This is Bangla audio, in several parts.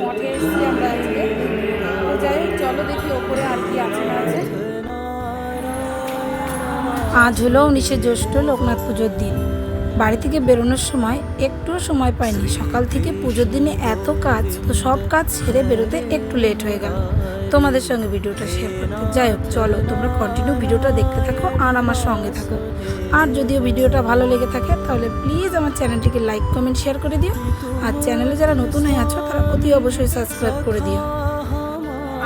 মঠে এসেছি আমরা আজকে, তো যাই হোক, চলো দেখি ওপরে আর কি আছে না আছে। আজ হলো উনিশে জ্যৈষ্ঠ লোকনাথ পুজোর দিন। বাড়ি থেকে বেরোনোর সময় একটুও সময় পাইনি। সকাল থেকে পুজোর দিনে এত কাজ, তো সব কাজ সেরে বেরোতে একটু লেট হয়ে গেল। তোমাদের সঙ্গে ভিডিওটা শেয়ার করতে। যাই হোক, চলো, তোমরা কন্টিনিউ ভিডিওটা দেখতে থাকো আর আমার সঙ্গে থাকো। আর যদিও ভিডিওটা ভালো লেগে থাকে, তাহলে প্লিজ আমার চ্যানেলটিকে লাইক কমেন্ট শেয়ার করে দিও। আর চ্যানেলে যারা নতুন হয়ে আছো, তারা অতি অবশ্যই সাবস্ক্রাইব করে দিও।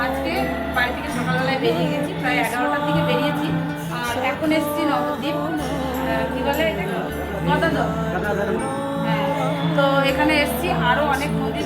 আজকে বাড়ি থেকে সকালবেলায় বেরিয়ে গেছি, প্রায় এগারোটার দিকে বেরিয়েছি। আর এখন এসেছি নবদ্বীপ কি বলে হ্যাঁ তো এখানে এসেছি, আরও অনেক মন্দির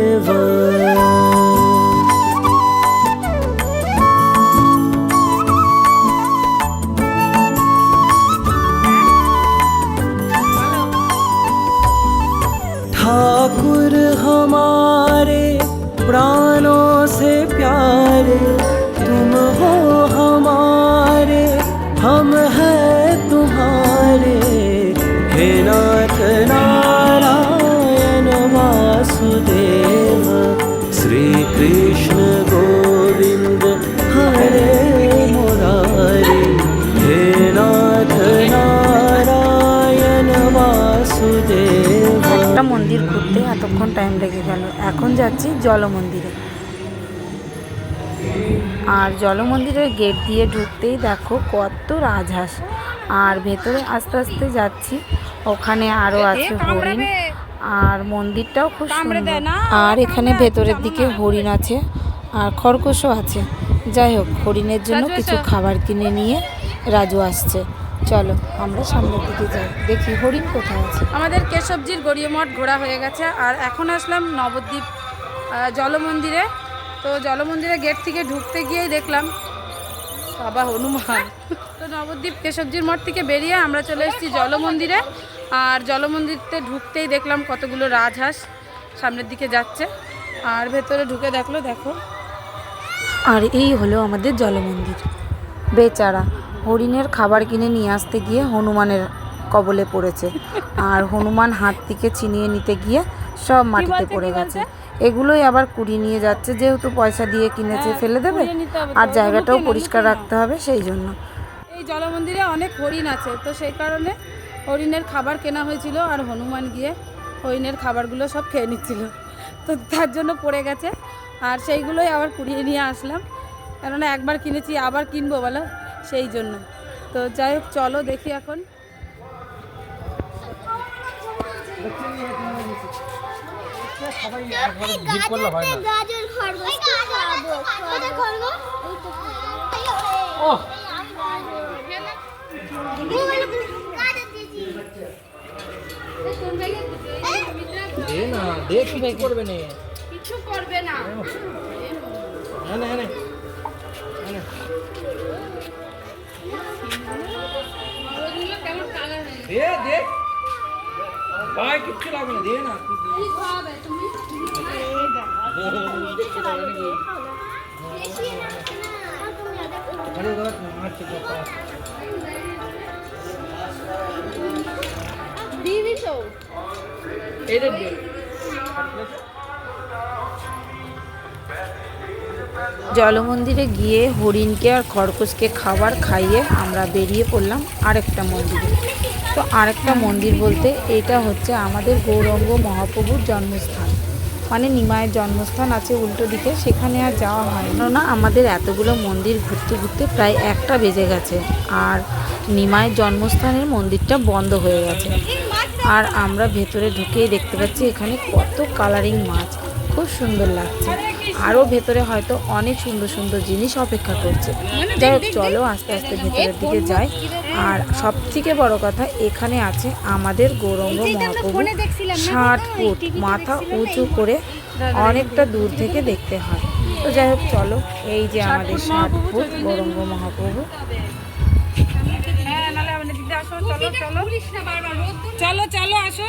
हम हैं तुम्हारे हे नाथ नारायण वासुदेव श्री कृष्ण गोविंद हरे मुरारी हे नाथ नारायण वासुदेव একটা মন্দির ঘুরতে এতক্ষণ টাইম লেগে গেল এখন যাচ্ছি জল মন্দিরে আর জলমন্দিরের গেট দিয়ে ঢুকতেই দেখো কত রাজহাঁস। আর ভেতরে আস্তে আস্তে যাচ্ছি ওখানে আরও আছে হরিণ। আর মন্দিরটাও খুব সুন্দর। আর এখানে ভেতরের দিকে হরিণ আছে আর খরগোশও আছে। যাই হোক হরিণের জন্য কিছু খাবার কিনে নিয়ে রাজু আসছে। চলো আমরা সামনের দিকে যাই। দেখি হরিণ কোথায় আছে। আমাদের কেশবজির গড়িয়ে মঠ ঘোরা হয়ে গেছে আর এখন আসলাম নবদ্বীপ জলমন্দিরে। তো জলমন্দিরের গেট থেকে ঢুকতে গিয়েই দেখলাম বাবা হনুমান। তো নবদ্বীপ কেশবজির মঠ থেকে বেরিয়ে আমরা চলে এসেছি জলমন্দিরে আর জলমন্দিরতে ঢুকতেই দেখলাম কতগুলো রাজহাঁস সামনের দিকে যাচ্ছে আর ভেতরে ঢুকে দেখল দেখো। আর এই হলো আমাদের জলমন্দির। বেচারা হরিণের খাবার কিনে নিয়ে আসতে গিয়ে হনুমানের কবলে পড়েছে আর হনুমান হাত থেকে ছিনিয়ে নিতে গিয়ে সব মাটিতে পড়ে গেছে। এগুলোই আবার কুড়িয়ে নিয়ে যাচ্ছে যেহেতু পয়সা দিয়ে কিনেছে ফেলে দেবে? আর জায়গাটাও পরিষ্কার রাখতে হবে সেই জন্য। এই জলমন্দিরে অনেক হরিণ আছে তো সেই কারণে হরিণের খাবার কেনা হয়েছিল আর হনুমান গিয়ে হরিণের খাবারগুলো সব খেয়ে নিচ্ছিল। তো তার জন্য পড়ে গেছে আর সেইগুলোই আবার কুড়িয়ে নিয়ে আসলাম। কেননা একবার কিনেছি আবার কিনবো বলো? সেই জন্য। তো যাই হোক চলো দেখি এখন। গাজর খরগোশ কি খাব কোথায় ও দে না দে কিছু করবে না। কিছু করবে না। হ্যাঁ না হ্যাঁ হয়ে দে দে। ভাই লাগবে না দে না। কি খাওয়াবে তুমি জলমন্দিরে গিয়ে হরিণকে আর খরগোশকে খাবার খাইয়ে আমরা বেরিয়ে পড়লাম আরেকটা মন্দিরে তো আরেকটা মন্দির বলতে এটা হচ্ছে আমাদের গৌরঙ্গ মহাপ্রভুর জন্মস্থান। মানে নিমায়ের জন্মস্থান আছে উল্টো দিকে, সেখানে আর যাওয়া হয় না। আমাদের এতগুলো মন্দির ঘুরতে ঘুরতে প্রায় একটা বেজে গেছে, আর নিমায়ের জন্মস্থানের মন্দিরটা বন্ধ হয়ে গেছে। আর আমরা ভেতরে ঢুকেই দেখতে পাচ্ছি এখানে কত কালারিং মাছ, খুব সুন্দর লাগছে। আরও ভেতরে হয়তো অনেক সুন্দর সুন্দর জিনিস অপেক্ষা করছে। যাই হোক চলো আস্তে আস্তে ভেতরের দিকে যাই। আর সব থেকে বড় কথা এখানে আছে আমাদের গৌরঙ্গ মহাপ্রভু ষাট ফুট মাথা উঁচু করে অনেকটা দূর থেকে দেখতে হয়। তো যাই হোক চলো এই যে আমাদের ষাট ফুট গৌরঙ্গ মহাপ্রভু। চলো চলো। চলো চলো আসো।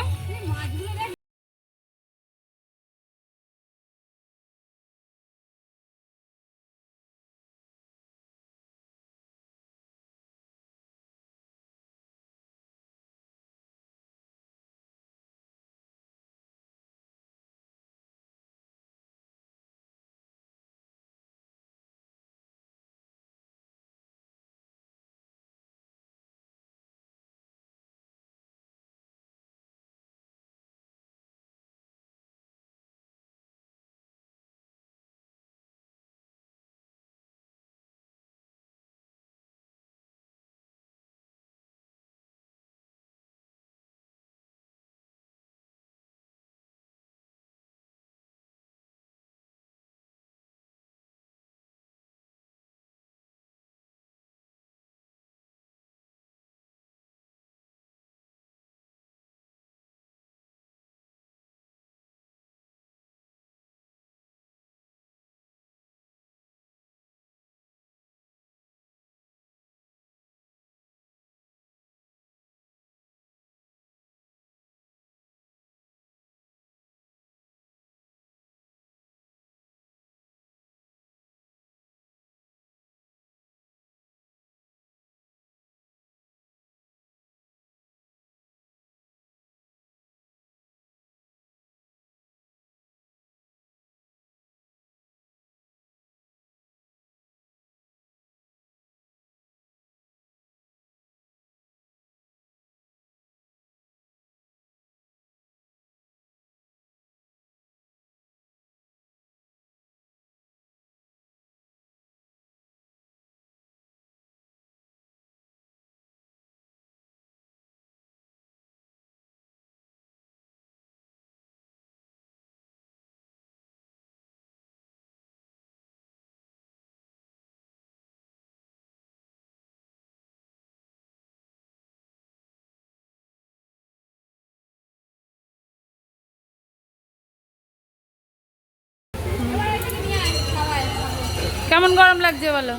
কেমন গরম লাগছে বলো?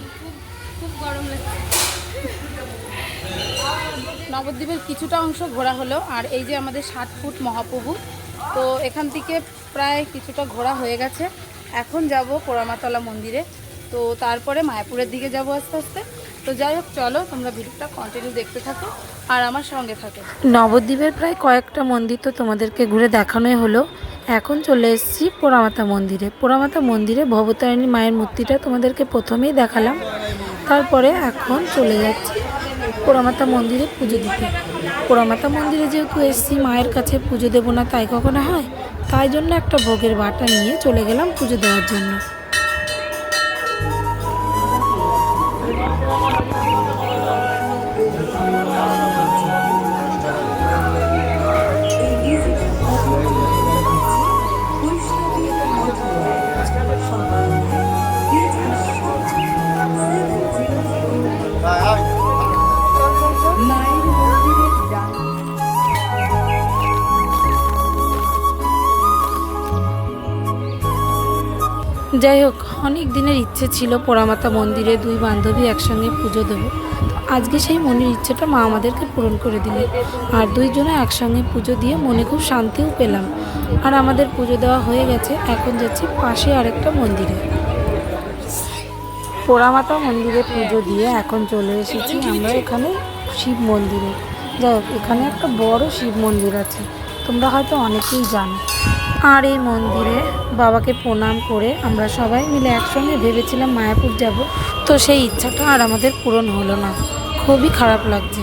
খুব গরম লাগছে। নবদ্বীপের কিছুটা অংশ ঘোরা হলো আর এই যে আমাদের ষাট ফুট মহাপ্রভু তো এখান থেকে প্রায় কিছুটা ঘোরা হয়ে গেছে। এখন যাব পোড়ামাতলা মন্দিরে তো তারপরে মায়াপুরের দিকে যাব আস্তে আস্তে। তো যাই হোক চলো তোমরা ভিডিওটা কন্টিনিউ দেখতে থাকো আর আমার সঙ্গে থাকো। নবদ্বীপের প্রায় কয়েকটা মন্দির তো তোমাদেরকে ঘুরে দেখানোই হলো। এখন চলে এসেছি পোড়ামাতা মন্দিরে। পোড়ামাতা মন্দিরে ভবতারিণী মায়ের মূর্তিটা তোমাদেরকে প্রথমেই দেখালাম। তারপরে এখন চলে যাচ্ছি পোড়ামাতা মন্দিরে পুজো দিতে। পোড়ামাতা মন্দিরে যেহেতু এসেছি, মায়ের কাছে পুজো দেবো না তাই কখনো হয়? তাই জন্য একটা ভোগের বাটা নিয়ে চলে গেলাম পুজো দেওয়ার জন্য। যাই হোক, অনেক দিনের ইচ্ছে ছিল পোড়ামাতা মন্দিরে দুই বান্ধবী একসঙ্গে পুজো দেবো। তো আজকে সেই মনের ইচ্ছেটা মা আমাদেরকে পূরণ করে দিলেন আর দুইজনে একসঙ্গে পুজো দিয়ে মনে খুব শান্তিও পেলাম। আর আমাদের পুজো দেওয়া হয়ে গেছে, এখন যাচ্ছি পাশে আরেকটা মন্দিরে। পোড়ামাতা মন্দিরে পুজো দিয়ে এখন চলে এসেছি আমরা এখানে শিব মন্দিরে। যাই হোক, এখানে একটা বড় শিব মন্দির আছে, তোমরা হয়তো অনেকেই জানো। আর এই মন্দিরে বাবাকে প্রণাম করে আমরা সবাই মিলে একসঙ্গে ভেবেছিলাম মায়াপুর যাব। তো সেই ইচ্ছাটা আর আমাদের পূরণ হলো না। খুবই খারাপ লাগছে।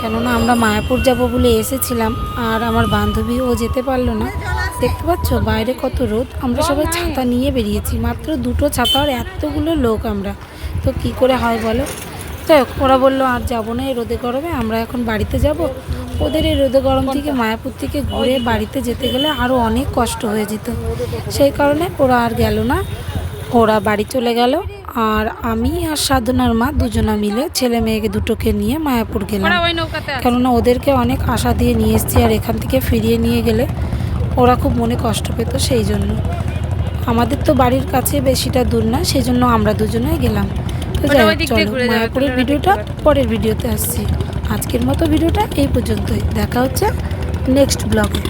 কেননা আমরা মায়াপুর যাব বলে এসেছিলাম আর আমার বান্ধবী ও যেতে পারল না। দেখতে পাচ্ছ, বাইরে কত রোদ। আমরা সবাই ছাতা নিয়ে বেরিয়েছি। মাত্র দুটো ছাতা আর এতগুলো লোক আমরা। তো কি করে হয় বলো? তো ওরা বলল, আর যাব না এই রোদে গরমে। আমরা এখন বাড়িতে যাব। ওদের এই রোদে গরম থেকে মায়াপুর থেকে ঘুরে বাড়িতে যেতে গেলে আরও অনেক কষ্ট হয়ে যেত। সেই কারণে ওরা আর গেল না। ওরা বাড়ি চলে গেল। আর আমি আর সাধনার মা দুজনা মিলে ছেলে মেয়েকে দুটোকে নিয়ে মায়াপুর গেলাম। কেননা ওদেরকে অনেক আশা দিয়ে নিয়ে এসেছি আর এখান থেকে ফিরিয়ে নিয়ে গেলে ওরা খুব মনে কষ্ট পেত সেই জন্য। আমাদের তো বাড়ির কাছে বেশিটা দূর না সেই জন্য আমরা দুজনেই গেলাম। তো যাই হোক, চলো মায়াপুরের ভিডিওটা পরের ভিডিওতে আসছি। আজকের মতো ভিডিওটা এই পর্যন্তই। দেখা হচ্ছে নেক্সট ব্লগে